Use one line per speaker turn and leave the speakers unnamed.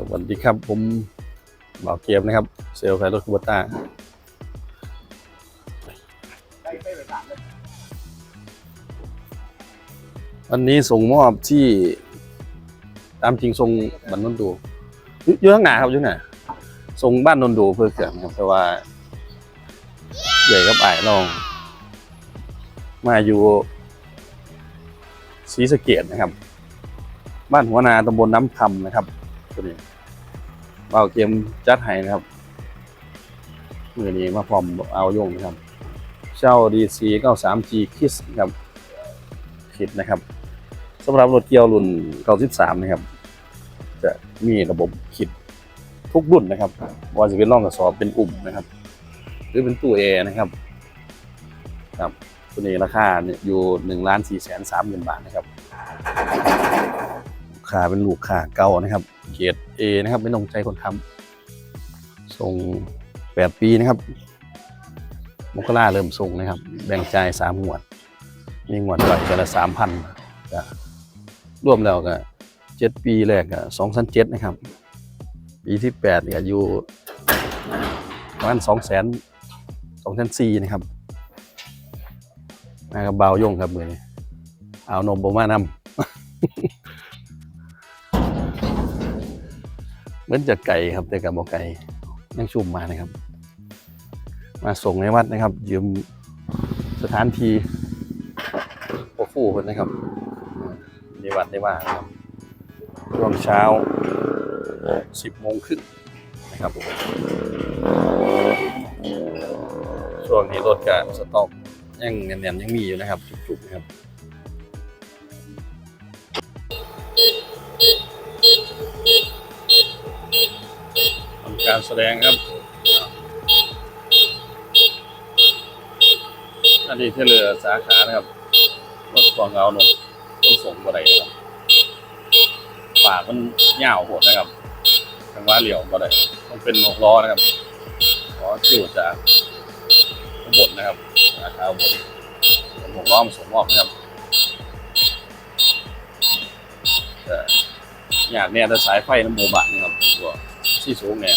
สวัสดีครับผมบ่าวเกียมนะครับ เซลล์ขายรถคูบต้าวันนี้ส่งมอบที่ ตามจริงส่งบ้านนนดูอยู่อยู่ข้างหน้าครับอยู่ข้างหนาส่งบ้านนนดูเพื่อเกิดครับแต่ว่า ใหญ่กับไอ้ลอง มาอยู่ศรีสะเกดนะครับ บ้านหัวนาตำบลน้ำคำนะครับ ตัวนี้เบาเกมจัดให้นะครับมือนี้มาพร้อมเอาโยงนะครับ เช่า DC 93G Kiss ครับคิดนะครับสำหรับรถเกียวรุ่น 93 นะครับ จะมีระบบคิดทุกรุ่นนะครับว่าจะเป็นร่องกระสอบเป็นอุ่มนะครับ หรือเป็นตู้แอร์นะครับ ครับตัวนี้ราคาเนี่ยอยู่1ล้าน4แสน3หมื่นบาทนะครับลูกค้าเป็นลูกค้าเก่านะครับ เกียรดเอนะครับ ไม่ต้องใจคนทำส่งแปดปีนะครับมกราเริ่มส่งนะครับ แบ่งจ่ายสามหมวด มีหมวดก่อนกันละสามพันก็รวมแล้วก็เจ็ดปีแรกก็สองพันเจ็ดนะครับ ปีที่แปดก็อยู่ประมาณสองแสนสองแสนสี่นะครับนะครับเบาย่งครับมือนี้เอานมโบมานำ เหมือนจะไก่ครับแต่กับบ่ไก่ยังชุ่มมานะครับ มาส่งในวัดนะครับ ยืมสถานที่โอฟูคนนะครับในวัดได้ว่าครับช่วงเช้า10โมงครึ่งนะครับช่วงนี้รถกับสต็อกยังแน่นๆยังมีอยู่นะครับ จุกๆนะครับ การแสดงครับอันนี้ที่เรือสาขานะครับรถกองเอานมขนส่งบ่ได้ครับปากมันยาวโหดนะครับทางว่าเหลี่ยวบ่ได้ต้องเป็นหกล้อนะครับล้อจิ๋วจากอุบลนะครับสาขาบนหกล้อมาส่งมอบนะครับแต่อยากเนี่ยแต่สายไฟน้ำโมบะนี่ครับตัว ที่สูงเนี่ย